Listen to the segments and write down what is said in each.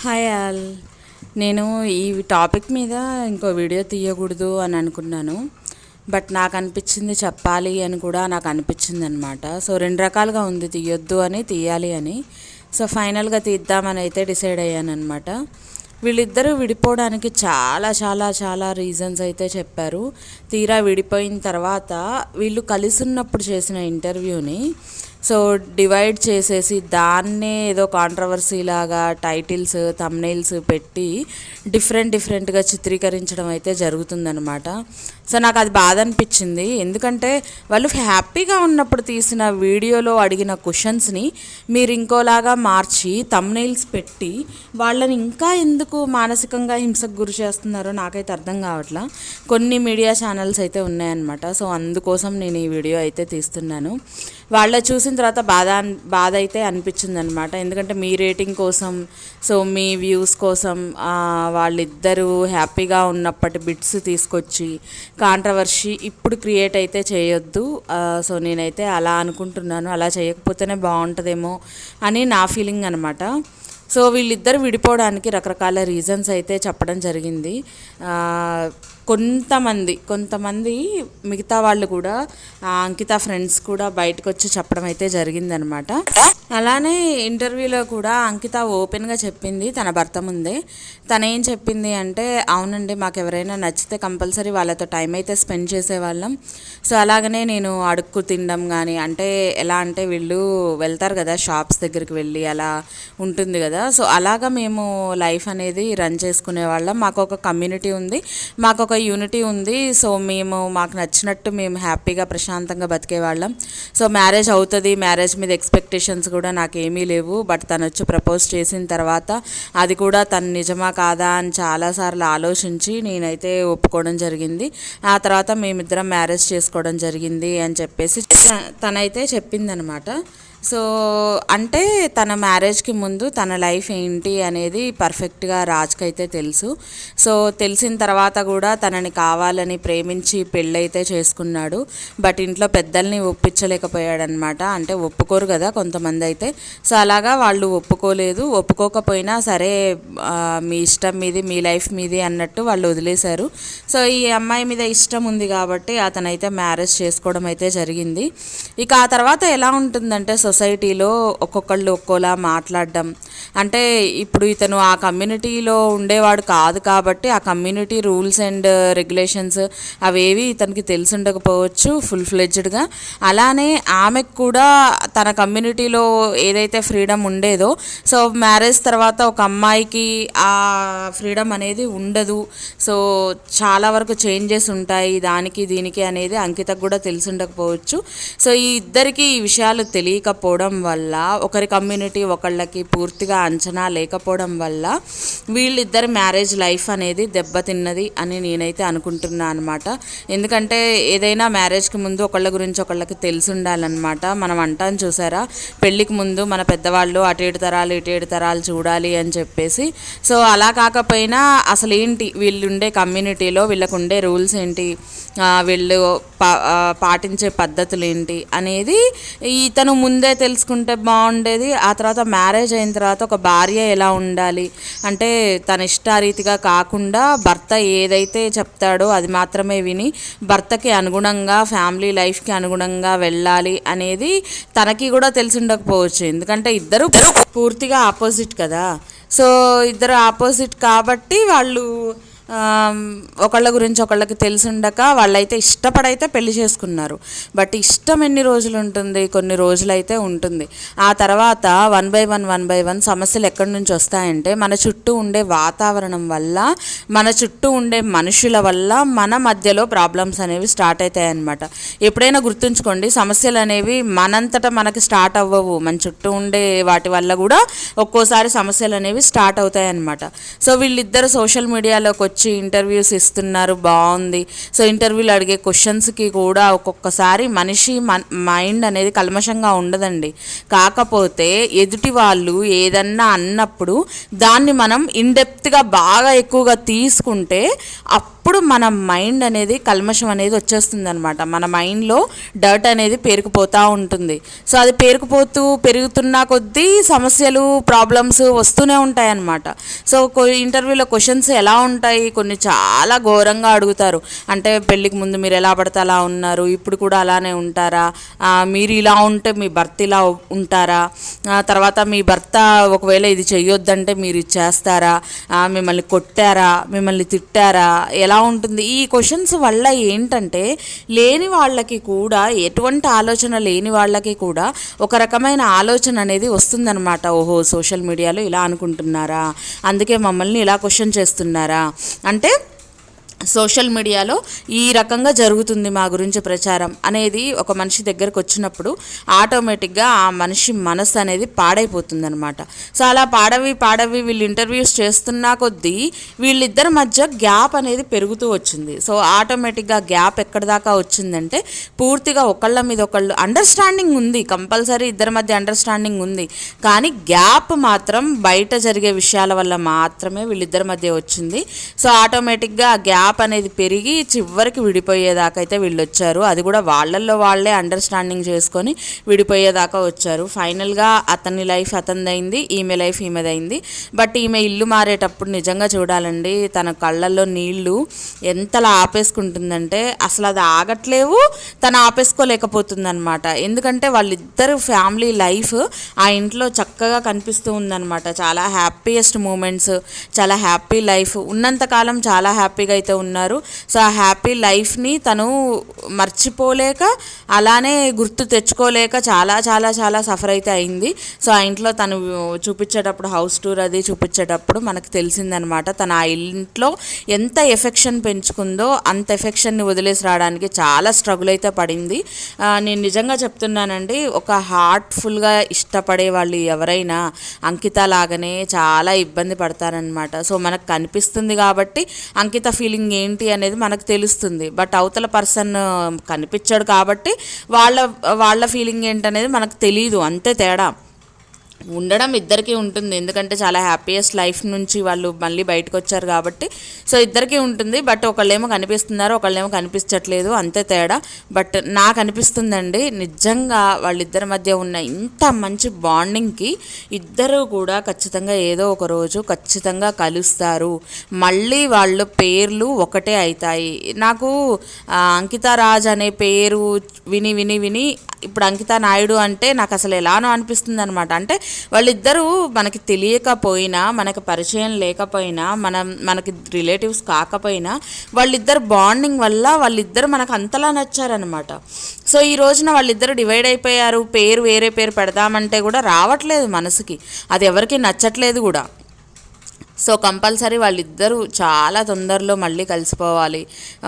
Hi all. నేను ఈ topic మీద ఇంకో వీడియో తీయకూడదు అని అనుకున్నాను. బట్ నాకు అనిపించింది చెప్పాలి అని కూడా నాకు అనిపించింది అనమాట సో రెండు రకాలుగా ఉంది తీయొద్దు అని తీయాలి అని. సో ఫైనల్గా తీద్దామని అయితే డిసైడ్ అయ్యాను అనమాట వీళ్ళిద్దరూ విడిపోవడానికి చాలా చాలా చాలా రీజన్స్ అయితే చెప్పారు. తీరా విడిపోయిన తర్వాత వీళ్ళు కలిసి ఉన్నప్పుడు చేసిన ఇంటర్వ్యూని సో డివైడ్ చేసేసి దాన్నే ఏదో కాంట్రవర్సీ లాగా టైటిల్స్ తమ్నైల్స్ పెట్టి డిఫరెంట్ డిఫరెంట్గా చిత్రీకరించడం అయితే జరుగుతుందనమాట సో నాకు అది బాధ అనిపించింది. ఎందుకంటే వాళ్ళు హ్యాపీగా ఉన్నప్పుడు తీసిన వీడియోలో అడిగిన క్వశ్చన్స్ని మీరు ఇంకోలాగా మార్చి తమ్నైల్స్ పెట్టి వాళ్ళని ఇంకా ఎందుకు మానసికంగా హింసకు గురి చేస్తున్నారో నాకైతే అర్థం కావట్లా. కొన్ని మీడియా ఛానల్స్ అయితే ఉన్నాయన్నమాట. సో అందుకోసం నేను ఈ వీడియో అయితే తీస్తున్నాను. వాళ్ళ చూసిన తర్వాత బాధ బాధ అయితే అనిపించింది అనమాట ఎందుకంటే మీ రేటింగ్ కోసం సో మీ వ్యూస్ కోసం వాళ్ళిద్దరూ హ్యాపీగా ఉన్నప్పటి బిట్స్ తీసుకొచ్చి కాంట్రవర్షీ ఇప్పుడు క్రియేట్ అయితే చేయొద్దు. సో నేనైతే అలా అనుకుంటున్నాను. అలా చేయకపోతేనే బాగుంటుందేమో అని నా ఫీలింగ్ అనమాట సో వీళ్ళిద్దరు విడిపోవడానికి రకరకాల రీజన్స్ అయితే చెప్పడం జరిగింది. కొంతమంది కొంతమంది మిగతా వాళ్ళు కూడా ఆ, అంకిత ఫ్రెండ్స్ కూడా బయటకు వచ్చి చెప్పడం అయితే జరిగిందనమాట. అలానే ఇంటర్వ్యూలో కూడా అంకిత ఓపెన్గా చెప్పింది తన భర్త ముందే. తను ఏం చెప్పింది అంటే అవునండి మాకు ఎవరైనా నచ్చితే కంపల్సరీ వాళ్ళతో టైం అయితే స్పెండ్ చేసేవాళ్ళం. సో అలాగనే నేను అడుక్కు తినడం కానీ అంటే ఎలా అంటే వీళ్ళు వెళ్తారు కదా షాప్స్ దగ్గరికి వెళ్ళి అలా ఉంటుంది కదా. సో అలాగా మేము లైఫ్ అనేది రన్ చేసుకునే వాళ్ళం మాకు ఒక కమ్యూనిటీ ఉంది. మాకు ఒక యూనిటీ ఉంది. సో మేము మాకు నచ్చినట్టు మేము హ్యాపీగా ప్రశాంతంగా బతికేవాళ్ళం సో మ్యారేజ్ అవుతుంది. మ్యారేజ్ మీద ఎక్స్పెక్టేషన్స్ కూడా నాకు ఏమీ లేవు. బట్ తను వచ్చి ప్రపోజ్ చేసిన తర్వాత అది కూడా తను నిజమా కాదా అని చాలాసార్లు ఆలోచించి నేనైతే ఒప్పుకోవడం జరిగింది. ఆ తర్వాత మేమిద్దరం మ్యారేజ్ చేసుకోవడం జరిగింది అని చెప్పేసి తనైతే చెప్పిందనమాట. సో అంటే తన మ్యారేజ్కి ముందు తన లైఫ్ ఏంటి అనేది పర్ఫెక్ట్గా రాజ్కి అయితే తెలుసు. సో తెలిసిన తర్వాత కూడా తనని కావాలని ప్రేమించి పెళ్ళైతే చేసుకున్నాడు. బట్ ఇంట్లో పెద్దల్ని ఒప్పించలేకపోయాడనమాట అంటే ఒప్పుకోరు కదా కొంతమంది అయితే సో అలాగా వాళ్ళు ఒప్పుకోలేదు. ఒప్పుకోకపోయినా సరే మీ ఇష్టం మీది మీ లైఫ్ మీది అన్నట్టు వాళ్ళు వదిలేశారు. సో ఈ అమ్మాయి మీద ఇష్టం ఉంది కాబట్టి అతనైతే మ్యారేజ్ చేసుకోవడం అయితే జరిగింది. ఇక ఆ తర్వాత ఎలా ఉంటుందంటే సొసైటీలో ఒక్కొక్కళ్ళు ఒక్కోలా మాట్లాడడం. అంటే ఇప్పుడు ఇతను ఆ కమ్యూనిటీలో ఉండేవాడు కాదు కాబట్టి ఆ కమ్యూనిటీ రూల్స్ అండ్ రెగ్యులేషన్స్ అవేవి ఇతనికి తెలిసి ఉండకపోవచ్చు ఫుల్ ఫ్లెడ్జ్డ్గా. అలానే ఆమెకు కూడా తన కమ్యూనిటీలో ఏదైతే ఫ్రీడమ్ ఉండేదో సో మ్యారేజ్ తర్వాత ఒక అమ్మాయికి ఆ ఫ్రీడమ్ అనేది ఉండదు. సో చాలా వరకు చేంజెస్ ఉంటాయి దానికి దీనికి అనేది అంకితకు కూడా తెలిసి ఉండకపోవచ్చు సో ఈ ఇద్దరికి ఈ విషయాలు లేకపోవడం వల్ల ఒకరి కమ్యూనిటీ ఒకళ్ళకి పూర్తిగా అంచనా లేకపోవడం వల్ల వీళ్ళిద్దరి మ్యారేజ్ లైఫ్ అనేది దెబ్బతిన్నది అని నేనైతే అనుకుంటున్నాను అనమాట ఎందుకంటే ఏదైనా మ్యారేజ్కి ముందు ఒకళ్ళ గురించి ఒకళ్ళకి తెలిసి ఉండాలన్నమాట మనం అంటాం చూసారా పెళ్ళికి ముందు మన పెద్దవాళ్ళు అటు ఏడు తరాలు ఇటు ఏడు తరాలు చూడాలి అని చెప్పేసి. సో అలా కాకపోయినా అసలు ఏంటి వీళ్ళు ఉండే కమ్యూనిటీలో వీళ్ళకు ఉండే రూల్స్ ఏంటి వీళ్ళు పా పాటించే పద్ధతులు ఏంటి అనేది ఇతను ముందే తెలుసుకుంటే బాగుండేది. ఆ తర్వాత మ్యారేజ్ అయిన తర్వాత ఒక భార్య ఎలా ఉండాలి? అంటే తన ఇష్టారీతిగా కాకుండా భర్త ఏదైతే చెప్తాడో అది మాత్రమే విని భర్తకి అనుగుణంగా ఫ్యామిలీ లైఫ్కి అనుగుణంగా వెళ్ళాలి అనేది తనకి కూడా తెలిసి ఉండకపోవచ్చు. ఎందుకంటే ఇద్దరు పూర్తిగా ఆపోజిట్ కదా. సో ఇద్దరు ఆపోజిట్ కాబట్టి వాళ్ళు ఒకళ్ళ గురించి ఒకళ్ళకి తెలిసి ఉండక వాళ్ళైతే ఇష్టపడైతే పెళ్ళి చేసుకున్నారు. బట్ ఇష్టం ఎన్ని రోజులు ఉంటుంది? కొన్ని రోజులైతే ఉంటుంది. ఆ తర్వాత one by one one by one సమస్యలు ఎక్కడి నుంచి వస్తాయంటే మన చుట్టూ ఉండే వాతావరణం వల్ల మన చుట్టూ ఉండే మనుషుల వల్ల మన మధ్యలో ప్రాబ్లమ్స్ అనేవి స్టార్ట్ అవుతాయి అన్నమాట ఎప్పుడైనా గుర్తుంచుకోండి సమస్యలు అనేవి మనంతట మనకి స్టార్ట్ అవ్వవు. మన చుట్టూ ఉండే వాటి వల్ల కూడా ఒక్కోసారి సమస్యలు అనేవి స్టార్ట్ అవుతాయి అన్నమాట సో వీళ్ళిద్దరు సోషల్ మీడియాలోకి వచ్చి ఇంటర్వ్యూస్ ఇస్తున్నారు బాగుంది. సో ఇంటర్వ్యూలు అడిగే క్వశ్చన్స్కి కూడా ఒక్కొక్కసారి మనిషి మైండ్ అనేది కల్మషంగా ఉండదండి. కాకపోతే ఎదుటి వాళ్ళు ఏదన్నా అన్నప్పుడు దాన్ని మనం ఇన్డెప్త్గా బాగా ఎక్కువగా తీసుకుంటే అప్పుడు అప్పుడు మన మైండ్ అనేది కల్మషం అనేది వచ్చేస్తుంది అనమాట మన మైండ్లో డర్ట్ అనేది పేరుకుపోతూ ఉంటుంది. సో అది పేరుకుపోతూ పెరుగుతున్న కొద్దీ సమస్యలు ప్రాబ్లమ్స్ వస్తూనే ఉంటాయి అన్నమాట సో ఇంటర్వ్యూలో క్వశ్చన్స్ ఎలా ఉంటాయి? కొన్ని చాలా ఘోరంగా అడుగుతారు. అంటే పెళ్ళికి ముందు మీరు ఎలా పడితే అలా ఉన్నారు? ఇప్పుడు కూడా అలానే ఉంటారా? మీరు ఇలా ఉంటే మీ భర్త ఇలా ఉంటారా? ఆ, తర్వాత మీ భర్త ఒకవేళ ఇది చేయొద్దంటే మీరు ఇది చేస్తారా? మిమ్మల్ని కొట్టారా? మిమ్మల్ని తిట్టారా? ఎలా ఉంటుంది? ఈ క్వశ్చన్స్ వల్ల ఏంటంటే లేని వాళ్ళకి కూడా ఎటువంటి ఆలోచన లేని వాళ్ళకి కూడా ఒక రకమైన ఆలోచన అనేది వస్తుందన్నమాట. ఓహో సోషల్ మీడియాలో ఇలా అనుకుంటున్నారా? అందుకే మమ్మల్ని ఇలా క్వశ్చన్ చేస్తున్నారా? అంటే సోషల్ మీడియాలో ఈ రకంగా జరుగుతుంది మా గురించి ప్రచారం అనేది ఒక మనిషి దగ్గరకు వచ్చినప్పుడు ఆటోమేటిక్గా ఆ మనిషి మనసు అనేది పాడైపోతుందనమాట సో అలా పాడవి పాడవి వీళ్ళు ఇంటర్వ్యూస్ చేస్తున్నా కొద్దీ వీళ్ళిద్దరి మధ్య గ్యాప్ అనేది పెరుగుతూ వచ్చింది. సో ఆటోమేటిక్గా గ్యాప్ ఎక్కడి దాకా వచ్చిందంటే పూర్తిగా ఒకళ్ళ మీద ఒకళ్ళు అండర్స్టాండింగ్ ఉంది. కంపల్సరీ ఇద్దరి మధ్య అండర్స్టాండింగ్ ఉంది. కానీ గ్యాప్ మాత్రం బయట జరిగే విషయాల వల్ల మాత్రమే వీళ్ళిద్దరి మధ్య వచ్చింది. సో ఆటోమేటిక్గా ఆ గ్యాప్ అనేది పెరిగి చివరికి విడిపోయేదాకా అయితే వీళ్ళు వచ్చారు అది కూడా వాళ్ళల్లో వాళ్ళే అండర్స్టాండింగ్ చేసుకొని విడిపోయేదాకా వచ్చారు. ఫైనల్గా అతని లైఫ్ అతనిదైంది ఈమె లైఫ్ ఈమెదైంది. బట్ ఈమె ఇల్లు మారేటప్పుడు నిజంగా చూడాలండి తన కళ్ళల్లో నీళ్ళు ఎంతలా ఆపేసుకుంటుందంటే అసలు అది ఆగట్లేవు తను ఆపేసుకోలేకపోతుందనమాట ఎందుకంటే వాళ్ళిద్దరు ఫ్యామిలీ లైఫ్ ఆ ఇంట్లో చక్కగా కనిపిస్తూ ఉందన్నమాట. చాలా హ్యాపీయెస్ట్ మూమెంట్స్ చాలా హ్యాపీ లైఫ్ ఉన్నంతకాలం చాలా హ్యాపీగా అయితే ఉన్నారు. సో ఆ హ్యాపీ లైఫ్ని తను మర్చిపోలేక అలానే గుర్తు తెచ్చుకోలేక చాలా చాలా చాలా సఫర్ అయితే అయింది. సో ఆ ఇంట్లో తను చూపించేటప్పుడు హౌస్ టూర్ అది చూపించేటప్పుడు మనకు తెలిసిందనమాట. తను ఆ ఇంట్లో ఎంత ఎఫెక్షన్ పెంచుకుందో అంత ఎఫెక్షన్ని వదిలేసి రావడానికి చాలా స్ట్రగుల్ అయితే పడింది. నేను నిజంగా చెప్తున్నానండి ఒక హార్ట్ఫుల్గా ఇష్టపడే వాళ్ళు ఎవరైనా అంకిత లాగానే చాలా ఇబ్బంది పడతారనమాట. సో మనకు కనిపిస్తుంది కాబట్టి అంకిత ఫీలింగ్ ఏంటి అనేది మనకు తెలుస్తుంది. బట్ అవతల పర్సన్ కనిపించాడు కాబట్టి వాళ్ళ వాళ్ళ ఫీలింగ్ ఏంటనేది మనకు తెలియదు అంతే తేడా. ఉండడం ఇద్దరికీ ఉంటుంది. ఎందుకంటే చాలా హ్యాపీయెస్ట్ లైఫ్ నుంచి వాళ్ళు మళ్ళీ బయటకు వచ్చారు కాబట్టి. సో ఇద్దరికీ ఉంటుంది. బట్ ఒకళ్ళేమో కనిపిస్తున్నారు ఒకళ్ళేమో కనిపించట్లేదు. అంతే తేడా. బట్ నాకు అనిపిస్తుందండి నిజంగా వాళ్ళిద్దరి మధ్య ఉన్న ఇంత మంచి బాండింగ్కి ఇద్దరు కూడా ఖచ్చితంగా ఏదో ఒక రోజు ఖచ్చితంగా కలుస్తారు. మళ్ళీ వాళ్ళ పేర్లు ఒకటే అవుతాయి నాకు ఆ, అంకితా రాజ్ అనే పేరు విని విని విని ఇప్పుడు అంకిత నాయుడు అంటే నాకు అసలు ఎలానో అనిపిస్తుంది అనమాట అంటే వాళ్ళిద్దరూ మనకి తెలియకపోయినా మనకి పరిచయం లేకపోయినా మనం మనకి రిలేటివ్స్ కాకపోయినా వాళ్ళిద్దరు బాండింగ్ వల్ల వాళ్ళిద్దరు మనకు అంతలా నచ్చారనమాట సో ఈ రోజున వాళ్ళిద్దరు డివైడ్ అయిపోయారు. పేరు వేరే పేరు పెడదామంటే కూడా రావట్లేదు మనసుకి. అది ఎవరికి నచ్చట్లేదు కూడా. సో కంపల్సరీ వాళ్ళిద్దరూ చాలా తొందరలో మళ్ళీ కలిసిపోవాలి.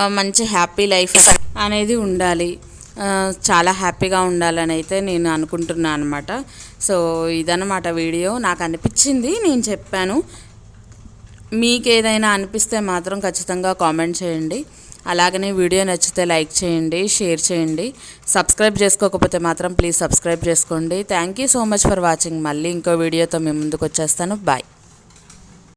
మంచి హ్యాపీ లైఫ్ అనేది ఉండాలి. చాలా హ్యాపీగా ఉండాలని అయితే నేను అనుకుంటున్నాను అనమాట సో ఇదన్నమాట వీడియో. నాకు అనిపించింది నేను చెప్పాను. మీకు ఏదైనా అనిపిస్తే మాత్రం ఖచ్చితంగా కామెంట్ చేయండి. అలాగనే వీడియో నచ్చితే లైక్ చేయండి షేర్ చేయండి. సబ్స్క్రైబ్ చేసుకోకపోతే మాత్రం ప్లీజ్ సబ్స్క్రైబ్ చేసుకోండి. Thank you so much for watching. మళ్ళీ ఇంకో వీడియోతో మీ ముందుకు వచ్చేస్తాను. బాయ్.